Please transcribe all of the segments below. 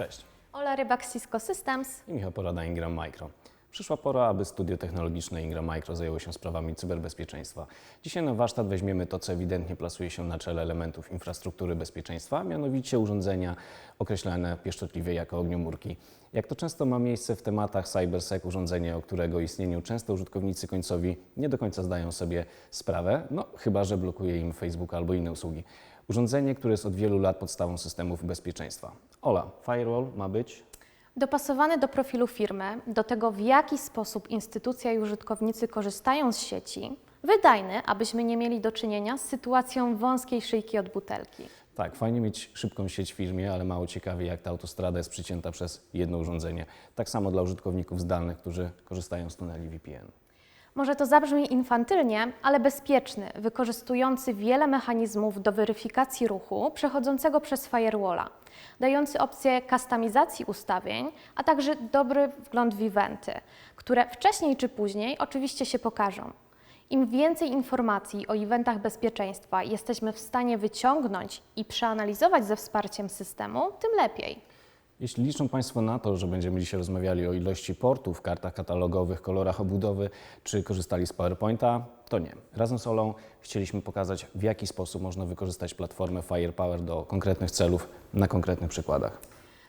Cześć. Ola Rybak, Cisco Systems. I Michał Porada, Ingram Micro. Przyszła pora, aby studio technologiczne Ingram Micro zajęło się sprawami cyberbezpieczeństwa. Dzisiaj na warsztat weźmiemy to, co ewidentnie plasuje się na czele elementów infrastruktury bezpieczeństwa, mianowicie urządzenia określane pieszczotliwie jako ogniomórki. Jak to często ma miejsce w tematach CyberSec, urządzenie, o którego istnieniu często użytkownicy końcowi nie do końca zdają sobie sprawę, no chyba, że blokuje im Facebook albo inne usługi. Urządzenie, które jest od wielu lat podstawą systemów bezpieczeństwa. Ola, firewall ma być Dopasowany do profilu firmy, do tego w jaki sposób instytucja i użytkownicy korzystają z sieci, wydajny, abyśmy nie mieli do czynienia z sytuacją wąskiej szyjki od butelki. Tak, fajnie mieć szybką sieć w firmie, ale mało ciekawie, jak ta autostrada jest przycięta przez jedno urządzenie. Tak samo dla użytkowników zdalnych, którzy korzystają z tuneli VPN. Może to zabrzmi infantylnie, ale bezpieczny, wykorzystujący wiele mechanizmów do weryfikacji ruchu przechodzącego przez firewalla, dający opcję kustomizacji ustawień, a także dobry wgląd w eventy, które wcześniej czy później oczywiście się pokażą. Im więcej informacji o eventach bezpieczeństwa jesteśmy w stanie wyciągnąć i przeanalizować ze wsparciem systemu, tym lepiej. Jeśli liczą Państwo na to, że będziemy dzisiaj rozmawiali o ilości portów, kartach katalogowych, kolorach obudowy, czy korzystali z PowerPointa, to nie. Razem z Olą chcieliśmy pokazać, w jaki sposób można wykorzystać platformę Firepower do konkretnych celów na konkretnych przykładach.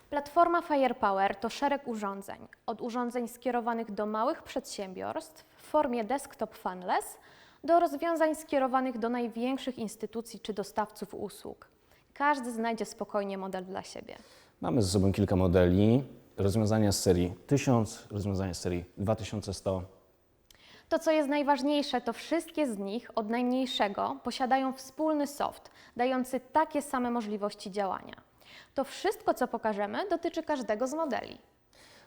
Platforma Firepower to szereg urządzeń, od urządzeń skierowanych do małych przedsiębiorstw w formie desktop fanless do rozwiązań skierowanych do największych instytucji czy dostawców usług. Każdy znajdzie spokojnie model dla siebie. Mamy ze sobą kilka modeli, rozwiązania z serii 1000, rozwiązania z serii 2100. To, co jest najważniejsze, to wszystkie z nich, od najmniejszego, posiadają wspólny soft, dający takie same możliwości działania. To wszystko, co pokażemy, dotyczy każdego z modeli.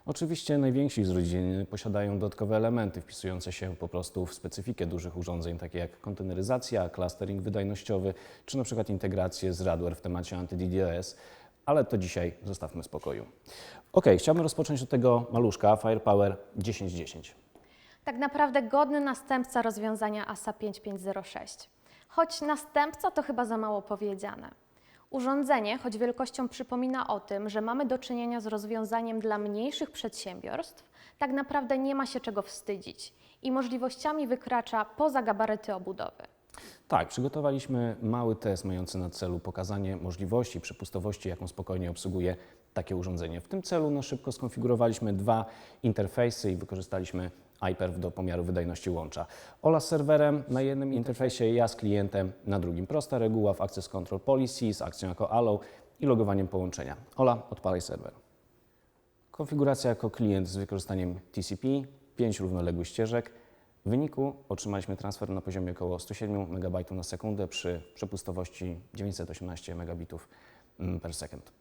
Oczywiście najwięksi z rodziny posiadają dodatkowe elementy wpisujące się po prostu w specyfikę dużych urządzeń, takie jak konteneryzacja, clustering wydajnościowy, czy na przykład integrację z Radware w temacie anty-DDoS, ale to dzisiaj zostawmy w spokoju. Ok, chciałbym rozpocząć od tego maluszka Firepower 1010. Tak naprawdę godny następca rozwiązania ASA 5506. Choć następca to chyba za mało powiedziane. Urządzenie, choć wielkością przypomina o tym, że mamy do czynienia z rozwiązaniem dla mniejszych przedsiębiorstw, tak naprawdę nie ma się czego wstydzić i możliwościami wykracza poza gabaryty obudowy. Tak, przygotowaliśmy mały test mający na celu pokazanie możliwości, przepustowości, jaką spokojnie obsługuje takie urządzenie. W tym celu na szybko skonfigurowaliśmy dwa interfejsy i wykorzystaliśmy iPerf do pomiaru wydajności łącza. Ola z serwerem na jednym interfejsie, ja z klientem na drugim. Prosta reguła w Access Control Policy z akcją jako allow i logowaniem połączenia. Ola, odpalaj serwer. Konfiguracja jako klient z wykorzystaniem TCP, 5 równoległych ścieżek. W wyniku otrzymaliśmy transfer na poziomie około 107 MB na sekundę przy przepustowości 918 megabitów mm, per second.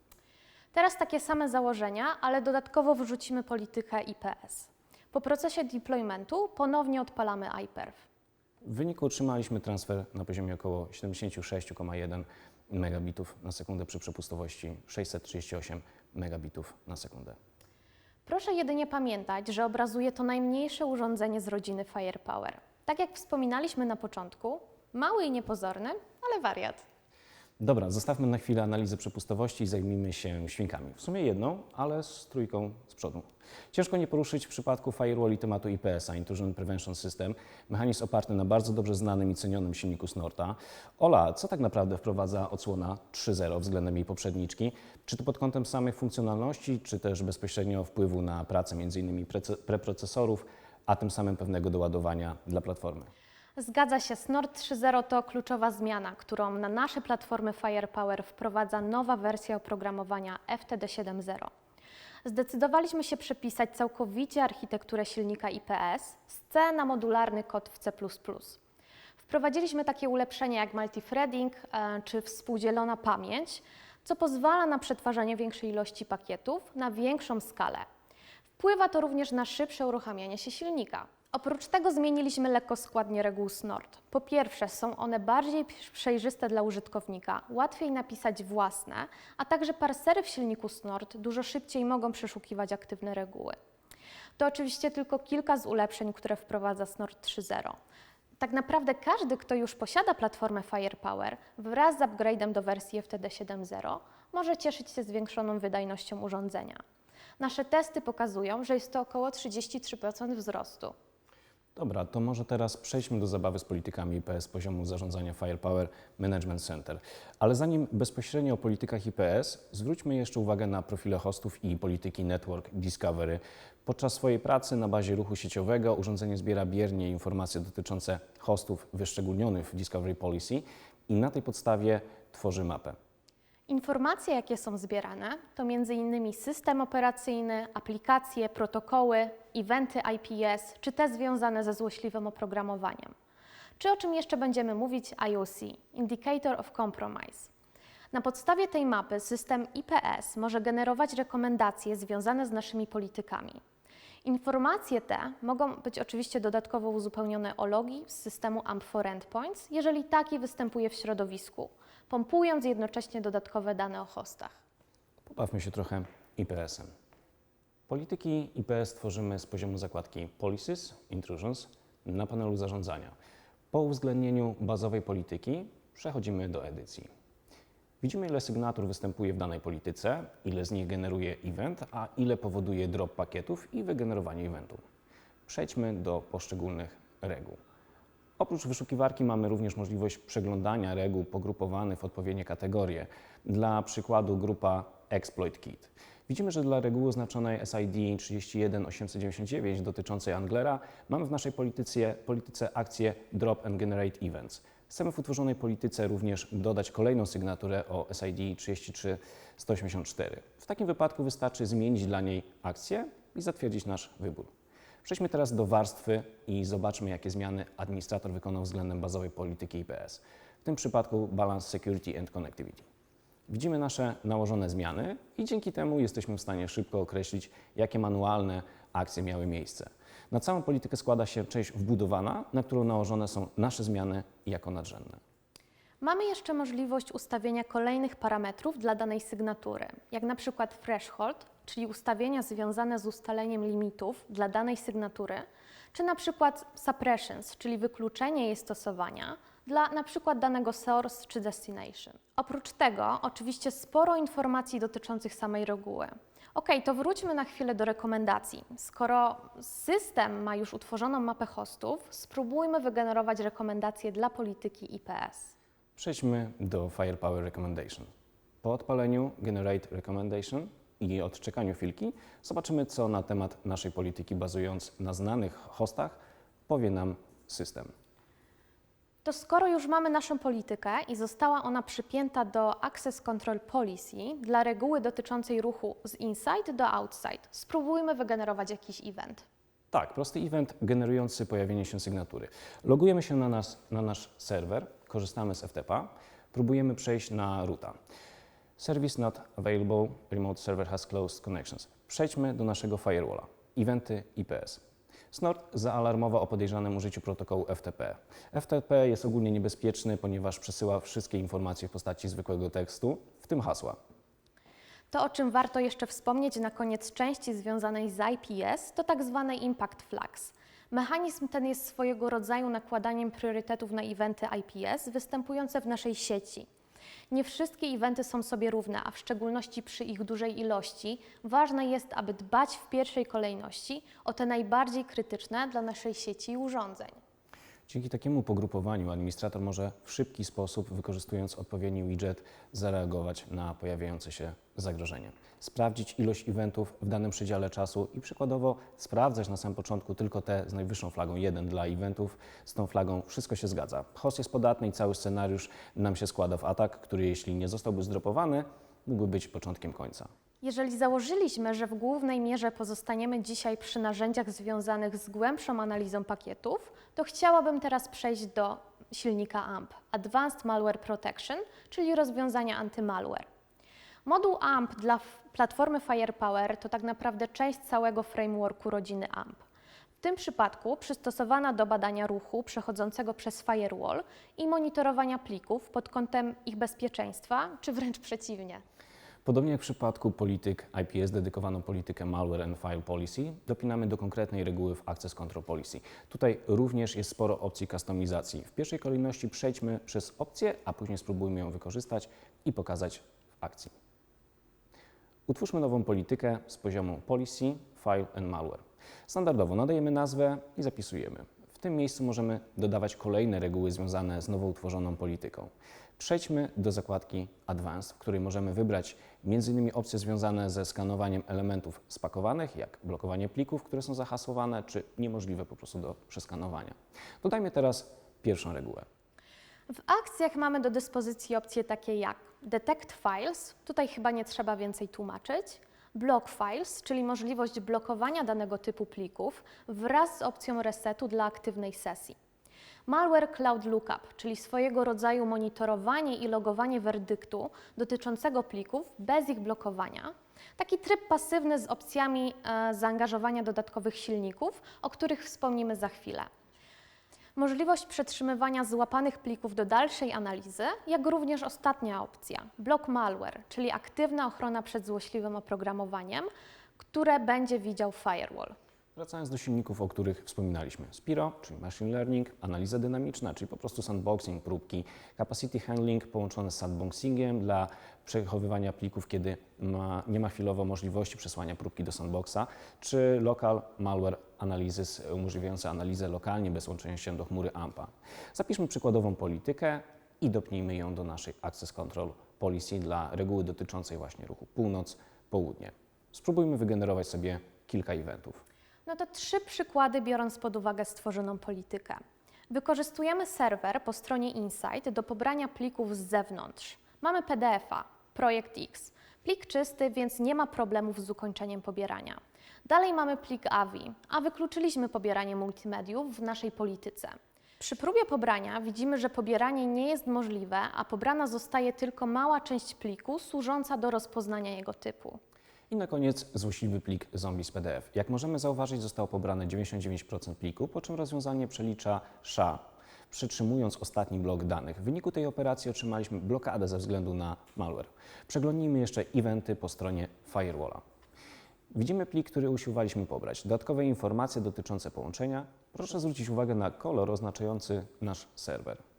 Teraz takie same założenia, ale dodatkowo wrzucimy politykę IPS. Po procesie deploymentu ponownie odpalamy iPerf. W wyniku otrzymaliśmy transfer na poziomie około 76,1 megabitów na sekundę przy przepustowości 638 megabitów na sekundę. Proszę jedynie pamiętać, że obrazuje to najmniejsze urządzenie z rodziny Firepower. Tak jak wspominaliśmy na początku, mały i niepozorny, ale wariat. Dobra, zostawmy na chwilę analizę przepustowości i zajmijmy się świnkami. W sumie jedną, ale z trójką z przodu. Ciężko nie poruszyć w przypadku firewalli tematu IPS-a, Intrusion Prevention System, mechanizm oparty na bardzo dobrze znanym i cenionym silniku Snorta. Ola, co tak naprawdę wprowadza odsłona 3.0 względem jej poprzedniczki? Czy to pod kątem samych funkcjonalności, czy też bezpośrednio wpływu na pracę m.in. preprocesorów, a tym samym pewnego doładowania dla platformy? Zgadza się, Snort 3.0 to kluczowa zmiana, którą na nasze platformy Firepower wprowadza nowa wersja oprogramowania FTD 7.0. Zdecydowaliśmy się przepisać całkowicie architekturę silnika IPS z C na modularny kod w C++. Wprowadziliśmy takie ulepszenia jak multithreading e, czy współdzielona pamięć, co pozwala na przetwarzanie większej ilości pakietów na większą skalę. Wpływa to również na szybsze uruchamianie się silnika. Oprócz tego zmieniliśmy lekko składnie reguł SNORT. Po pierwsze, są one bardziej przejrzyste dla użytkownika, łatwiej napisać własne, a także parsery w silniku SNORT dużo szybciej mogą przeszukiwać aktywne reguły. To oczywiście tylko kilka z ulepszeń, które wprowadza Snort 3.0. Tak naprawdę każdy, kto już posiada platformę Firepower, wraz z upgrade'em do wersji FTD 7.0 może cieszyć się zwiększoną wydajnością urządzenia. Nasze testy pokazują, że jest to około 33% wzrostu. Dobra, to może teraz przejdźmy do zabawy z politykami IPS poziomu zarządzania Firepower Management Center. Ale zanim bezpośrednio o politykach IPS, zwróćmy jeszcze uwagę na profile hostów i polityki Network Discovery. Podczas swojej pracy na bazie ruchu sieciowego urządzenie zbiera biernie informacje dotyczące hostów wyszczególnionych w Discovery Policy i na tej podstawie tworzy mapę. Informacje, jakie są zbierane, to m.in. system operacyjny, aplikacje, protokoły, eventy IPS, czy te związane ze złośliwym oprogramowaniem. Czy o czym jeszcze będziemy mówić IOC, Indicator of Compromise. Na podstawie tej mapy system IPS może generować rekomendacje związane z naszymi politykami. Informacje te mogą być oczywiście dodatkowo uzupełnione o logi z systemu AMP4 Endpoints, jeżeli taki występuje w środowisku, pompując jednocześnie dodatkowe dane o hostach. Pobawmy się trochę IPS-em. Polityki IPS tworzymy z poziomu zakładki Policies, Intrusions na panelu zarządzania. Po uwzględnieniu bazowej polityki przechodzimy do edycji. Widzimy, ile sygnatur występuje w danej polityce, ile z nich generuje event, a ile powoduje drop pakietów i wygenerowanie eventu. Przejdźmy do poszczególnych reguł. Oprócz wyszukiwarki mamy również możliwość przeglądania reguł pogrupowanych w odpowiednie kategorie. Dla przykładu grupa Exploit Kit. Widzimy, że dla reguły oznaczonej SID 31899 dotyczącej Anglera mamy w naszej polityce, polityce akcję Drop and Generate Events. Chcemy w utworzonej polityce również dodać kolejną sygnaturę o SID 33184. W takim wypadku wystarczy zmienić dla niej akcję i zatwierdzić nasz wybór. Przejdźmy teraz do warstwy i zobaczmy, jakie zmiany administrator wykonał względem bazowej polityki IPS. W tym przypadku Balance Security and Connectivity. Widzimy nasze nałożone zmiany i dzięki temu jesteśmy w stanie szybko określić, jakie manualne akcje miały miejsce. Na całą politykę składa się część wbudowana, na którą nałożone są nasze zmiany jako nadrzędne. Mamy jeszcze możliwość ustawienia kolejnych parametrów dla danej sygnatury, jak na przykład threshold, czyli ustawienia związane z ustaleniem limitów dla danej sygnatury, czy na przykład suppressions, czyli wykluczenie jej stosowania dla na przykład danego source czy destination. Oprócz tego oczywiście sporo informacji dotyczących samej reguły. Ok, to wróćmy na chwilę do rekomendacji. Skoro system ma już utworzoną mapę hostów, spróbujmy wygenerować rekomendacje dla polityki IPS. Przejdźmy do Firepower Recommendation. Po odpaleniu Generate Recommendation i odczekaniu chwilki zobaczymy, co na temat naszej polityki bazując na znanych hostach powie nam system. To skoro już mamy naszą politykę i została ona przypięta do Access Control Policy dla reguły dotyczącej ruchu z inside do outside, spróbujmy wygenerować jakiś event. Tak, prosty event generujący pojawienie się sygnatury. Logujemy się na, nas, na nasz serwer, korzystamy z FTP, próbujemy przejść na roota. Service not available, remote server has closed connections. Przejdźmy do naszego firewalla. Eventy IPS. Snort zaalarmował o podejrzanym użyciu protokołu FTP. FTP jest ogólnie niebezpieczny, ponieważ przesyła wszystkie informacje w postaci zwykłego tekstu, w tym hasła. To, o czym warto jeszcze wspomnieć na koniec części związanej z IPS, to tak zwany impact flags. Mechanizm ten jest swojego rodzaju nakładaniem priorytetów na eventy IPS występujące w naszej sieci. Nie wszystkie eventy są sobie równe, a w szczególności przy ich dużej ilości ważne jest, aby dbać w pierwszej kolejności o te najbardziej krytyczne dla naszej sieci urządzeń. Dzięki takiemu pogrupowaniu administrator może w szybki sposób, wykorzystując odpowiedni widget, zareagować na pojawiające się zagrożenie. Sprawdzić ilość eventów w danym przedziale czasu i przykładowo sprawdzać na samym początku tylko te z najwyższą flagą 1 dla eventów. Z tą flagą wszystko się zgadza. Host jest podatny i cały scenariusz nam się składa w atak, który jeśli nie zostałby zdropowany, mógłby być początkiem końca. Jeżeli założyliśmy, że w głównej mierze pozostaniemy dzisiaj przy narzędziach związanych z głębszą analizą pakietów, to chciałabym teraz przejść do silnika AMP Advanced Malware Protection, czyli rozwiązania antymalware. Moduł AMP dla platformy Firepower to tak naprawdę część całego frameworku rodziny AMP. W tym przypadku przystosowana do badania ruchu przechodzącego przez firewall i monitorowania plików pod kątem ich bezpieczeństwa, czy wręcz przeciwnie. Podobnie jak w przypadku polityk IPS dedykowaną politykę Malware and File Policy, dopinamy do konkretnej reguły w Access Control Policy. Tutaj również jest sporo opcji kustomizacji. W pierwszej kolejności przejdźmy przez opcję, a później spróbujmy ją wykorzystać i pokazać w akcji. Utwórzmy nową politykę z poziomu Policy, File and Malware. Standardowo nadajemy nazwę i zapisujemy. W tym miejscu możemy dodawać kolejne reguły związane z nowo utworzoną polityką. Przejdźmy do zakładki Advanced, w której możemy wybrać m.in. opcje związane ze skanowaniem elementów spakowanych, jak blokowanie plików, które są zahasłowane, czy niemożliwe po prostu do przeskanowania. Dodajmy teraz pierwszą regułę. W akcjach mamy do dyspozycji opcje takie jak Detect Files, tutaj chyba nie trzeba więcej tłumaczyć, Block Files, czyli możliwość blokowania danego typu plików wraz z opcją resetu dla aktywnej sesji. Malware Cloud Lookup, czyli swojego rodzaju monitorowanie i logowanie werdyktu dotyczącego plików bez ich blokowania. Taki tryb pasywny z opcjami e, zaangażowania dodatkowych silników, o których wspomnimy za chwilę. Możliwość przetrzymywania złapanych plików do dalszej analizy, jak również ostatnia opcja, block malware, czyli aktywna ochrona przed złośliwym oprogramowaniem, które będzie widział firewall. Wracając do silników, o których wspominaliśmy. Spiro, czyli machine learning, analiza dynamiczna, czyli po prostu sandboxing, próbki, capacity handling połączone z sandboxingiem dla przechowywania plików, kiedy ma, nie ma chwilowo możliwości przesłania próbki do sandboxa, czy local malware analysis umożliwiające analizę lokalnie bez łączenia się do chmury AMPA. Zapiszmy przykładową politykę i dopnijmy ją do naszej Access Control Policy dla reguły dotyczącej właśnie ruchu północ-południe. Spróbujmy wygenerować sobie kilka eventów. No to trzy przykłady, biorąc pod uwagę stworzoną politykę. Wykorzystujemy serwer po stronie Insight do pobrania plików z zewnątrz. Mamy PDF-a, projekt X. Plik czysty, więc nie ma problemów z ukończeniem pobierania. Dalej mamy plik AVI, a wykluczyliśmy pobieranie multimediów w naszej polityce. Przy próbie pobrania widzimy, że pobieranie nie jest możliwe, a pobrana zostaje tylko mała część pliku służąca do rozpoznania jego typu. I na koniec złośliwy plik zombie z PDF. Jak możemy zauważyć, zostało pobrane 99% pliku, po czym rozwiązanie przelicza SHA, przytrzymując ostatni blok danych. W wyniku tej operacji otrzymaliśmy blokadę ze względu na malware. Przeglądnijmy jeszcze eventy po stronie firewalla. Widzimy plik, który usiłowaliśmy pobrać. Dodatkowe informacje dotyczące połączenia. Proszę zwrócić uwagę na kolor oznaczający nasz serwer.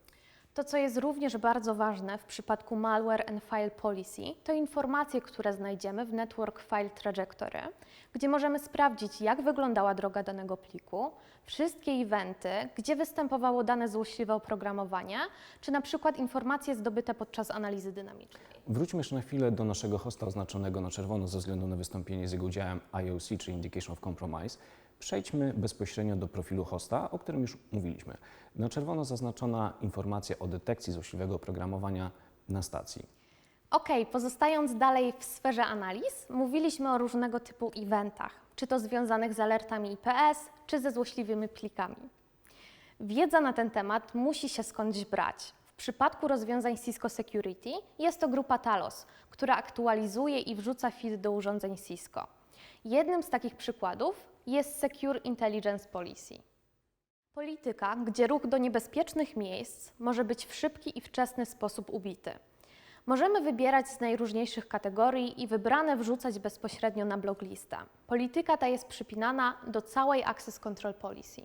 To, co jest również bardzo ważne w przypadku Malware and File Policy, to informacje, które znajdziemy w Network File Trajectory, gdzie możemy sprawdzić, jak wyglądała droga danego pliku, wszystkie eventy, gdzie występowało dane złośliwe oprogramowanie, czy na przykład informacje zdobyte podczas analizy dynamicznej. Wróćmy jeszcze na chwilę do naszego hosta oznaczonego na czerwono ze względu na wystąpienie z jego udziałem IOC, czyli Indication of Compromise. Przejdźmy bezpośrednio do profilu hosta, o którym już mówiliśmy. Na czerwono zaznaczona informacja o detekcji złośliwego oprogramowania na stacji. Ok, pozostając dalej w sferze analiz, mówiliśmy o różnego typu eventach, czy to związanych z alertami IPS, czy ze złośliwymi plikami. Wiedza na ten temat musi się skądś brać. W przypadku rozwiązań Cisco Security jest to grupa Talos, która aktualizuje i wrzuca feed do urządzeń Cisco. Jednym z takich przykładów jest Secure Intelligence Policy. Polityka, gdzie ruch do niebezpiecznych miejsc może być w szybki i wczesny sposób ubity. Możemy wybierać z najróżniejszych kategorii i wybrane wrzucać bezpośrednio na blog listę. Polityka ta jest przypinana do całej Access Control Policy.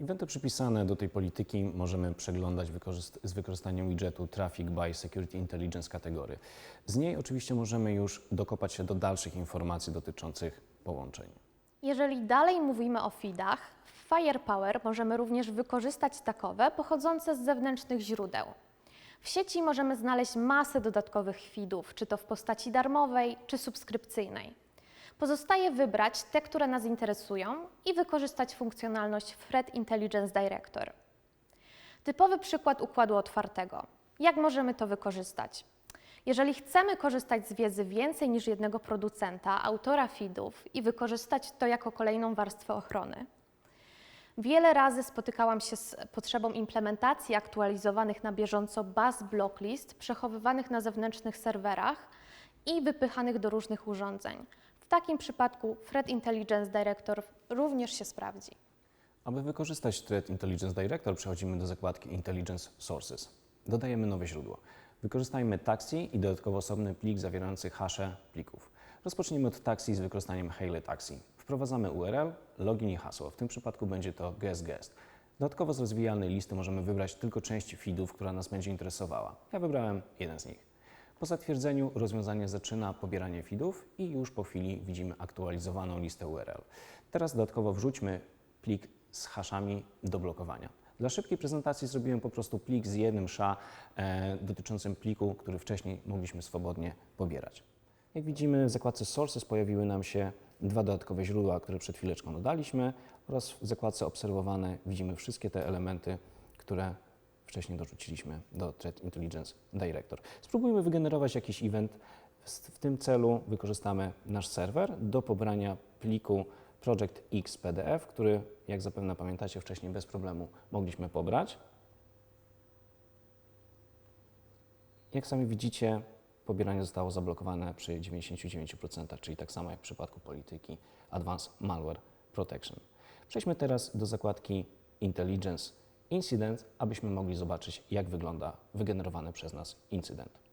Eventy przypisane do tej polityki możemy przeglądać wykorzyst- z wykorzystaniem widgetu Traffic by Security Intelligence kategorii. Z niej oczywiście możemy już dokopać się do dalszych informacji dotyczących połączeń. Jeżeli dalej mówimy o feedach, w Firepower możemy również wykorzystać takowe pochodzące z zewnętrznych źródeł. W sieci możemy znaleźć masę dodatkowych feedów, czy to w postaci darmowej, czy subskrypcyjnej. Pozostaje wybrać te, które nas interesują i wykorzystać funkcjonalność Threat Intelligence Director. Typowy przykład układu otwartego. Jak możemy to wykorzystać? Jeżeli chcemy korzystać z wiedzy więcej niż jednego producenta, autora feedów i wykorzystać to jako kolejną warstwę ochrony, Wiele razy spotykałam się z potrzebą implementacji aktualizowanych na bieżąco baz blocklist przechowywanych na zewnętrznych serwerach i wypychanych do różnych urządzeń. W takim przypadku Threat Intelligence Director również się sprawdzi. Aby wykorzystać Threat Intelligence Director, przechodzimy do zakładki Intelligence Sources. Dodajemy nowe źródło. Wykorzystajmy taxi i dodatkowo osobny plik zawierający hasze plików. Rozpocznijmy od taxi z wykorzystaniem Haley Taxi. Wprowadzamy URL, login i hasło. W tym przypadku będzie to guest guest. Dodatkowo z rozwijalnej listy możemy wybrać tylko część feedów, która nas będzie interesowała. Ja wybrałem jeden z nich. Po zatwierdzeniu rozwiązanie zaczyna pobieranie feedów i już po chwili widzimy aktualizowaną listę URL. Teraz dodatkowo wrzućmy plik z haszami do blokowania. Dla szybkiej prezentacji zrobiłem po prostu plik z jednym SHA e, dotyczącym pliku, który wcześniej mogliśmy swobodnie pobierać. Jak widzimy w zakładce Sources pojawiły nam się dwa dodatkowe źródła, które przed chwileczką dodaliśmy oraz w zakładce Obserwowane widzimy wszystkie te elementy, które wcześniej dorzuciliśmy do Threat Intelligence Director. Spróbujmy wygenerować jakiś event. W tym celu wykorzystamy nasz serwer do pobrania pliku Project X PDF, który, jak zapewne pamiętacie, wcześniej bez problemu mogliśmy pobrać. Jak sami widzicie, pobieranie zostało zablokowane przy 99%, czyli tak samo jak w przypadku polityki Advanced Malware Protection. Przejdźmy teraz do zakładki Intelligence Incident, abyśmy mogli zobaczyć, jak wygląda wygenerowany przez nas incydent.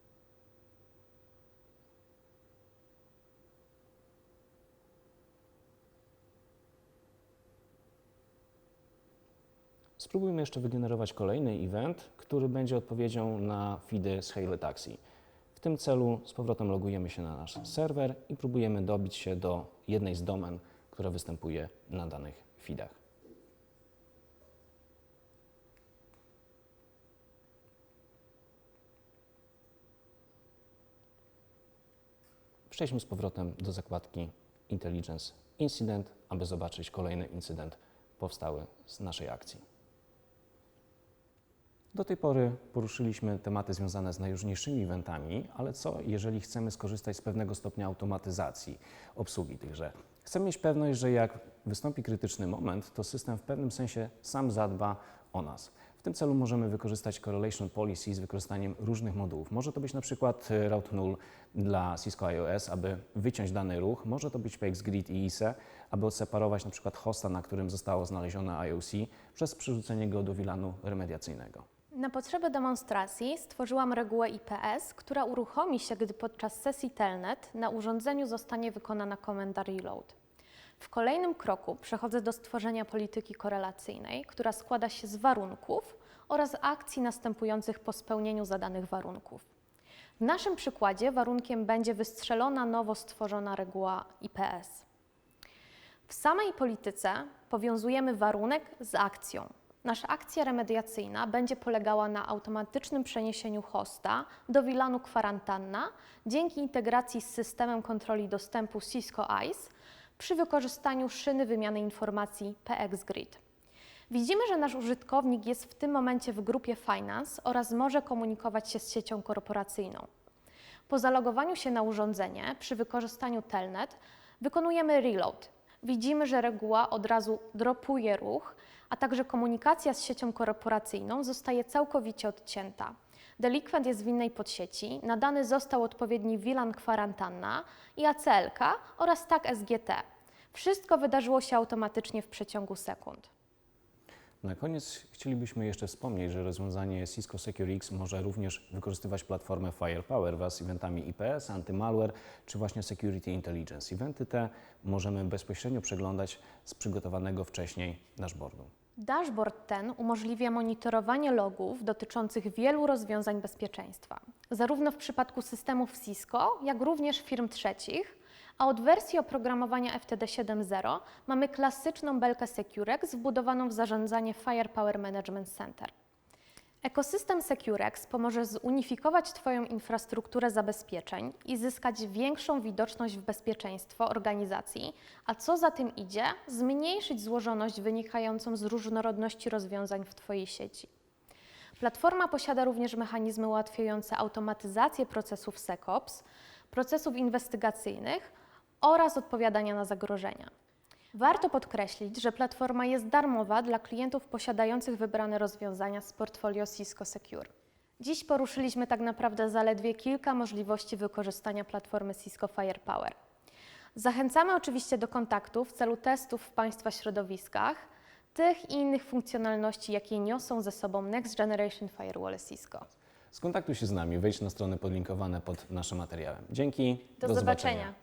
Spróbujmy jeszcze wygenerować kolejny event, który będzie odpowiedzią na feedy z Haile Taxi. W tym celu z powrotem logujemy się na nasz serwer i próbujemy dobić się do jednej z domen, która występuje na danych feedach. Przejdźmy z powrotem do zakładki Intelligence Incident, aby zobaczyć kolejny incydent powstały z naszej akcji. Do tej pory poruszyliśmy tematy związane z najróżniejszymi eventami, ale co jeżeli chcemy skorzystać z pewnego stopnia automatyzacji obsługi tychże? Chcemy mieć pewność, że jak wystąpi krytyczny moment, to system w pewnym sensie sam zadba o nas. W tym celu możemy wykorzystać Correlation Policy z wykorzystaniem różnych modułów. Może to być na przykład e, Route Null dla Cisco iOS, aby wyciąć dany ruch. Może to być PXGrid i ISE, aby odseparować na przykład hosta, na którym zostało znalezione IOC, przez przerzucenie go do VLANu remediacyjnego. Na potrzeby demonstracji stworzyłam regułę IPS, która uruchomi się, gdy podczas sesji telnet na urządzeniu zostanie wykonana komenda reload. W kolejnym kroku przechodzę do stworzenia polityki korelacyjnej, która składa się z warunków oraz akcji następujących po spełnieniu zadanych warunków. W naszym przykładzie warunkiem będzie wystrzelona nowo stworzona reguła IPS. W samej polityce powiązujemy warunek z akcją. Nasza akcja remediacyjna będzie polegała na automatycznym przeniesieniu hosta do VLANu kwarantanna dzięki integracji z systemem kontroli dostępu Cisco ICE przy wykorzystaniu szyny wymiany informacji PXGrid. Widzimy, że nasz użytkownik jest w tym momencie w grupie Finance oraz może komunikować się z siecią korporacyjną. Po zalogowaniu się na urządzenie przy wykorzystaniu Telnet wykonujemy reload. Widzimy, że reguła od razu dropuje ruch, a także komunikacja z siecią korporacyjną zostaje całkowicie odcięta. Delikwent jest w innej podsieci, nadany został odpowiedni VLAN kwarantanna i ACLK oraz tag SGT. Wszystko wydarzyło się automatycznie w przeciągu sekund. Na koniec chcielibyśmy jeszcze wspomnieć, że rozwiązanie Cisco Secure X może również wykorzystywać platformę Firepower wraz z eventami IPS, anti-malware czy właśnie Security Intelligence. Eventy te możemy bezpośrednio przeglądać z przygotowanego wcześniej dashboardu. Dashboard ten umożliwia monitorowanie logów dotyczących wielu rozwiązań bezpieczeństwa, zarówno w przypadku systemów Cisco, jak również firm trzecich, a od wersji oprogramowania FTD 7.0 mamy klasyczną belkę Securex wbudowaną w zarządzanie Firepower Management Center. Ekosystem Securex pomoże zunifikować Twoją infrastrukturę zabezpieczeń i zyskać większą widoczność w bezpieczeństwo organizacji, a co za tym idzie, zmniejszyć złożoność wynikającą z różnorodności rozwiązań w Twojej sieci. Platforma posiada również mechanizmy ułatwiające automatyzację procesów SecOps, procesów inwestygacyjnych oraz odpowiadania na zagrożenia. Warto podkreślić, że platforma jest darmowa dla klientów posiadających wybrane rozwiązania z portfolio Cisco Secure. Dziś poruszyliśmy tak naprawdę zaledwie kilka możliwości wykorzystania platformy Cisco Firepower. Zachęcamy oczywiście do kontaktu w celu testów w Państwa środowiskach tych i innych funkcjonalności, jakie niosą ze sobą Next Generation Firewall Cisco. Skontaktuj się z nami, wejdź na strony podlinkowane pod naszym materiałem. Dzięki. Do, zobaczenia.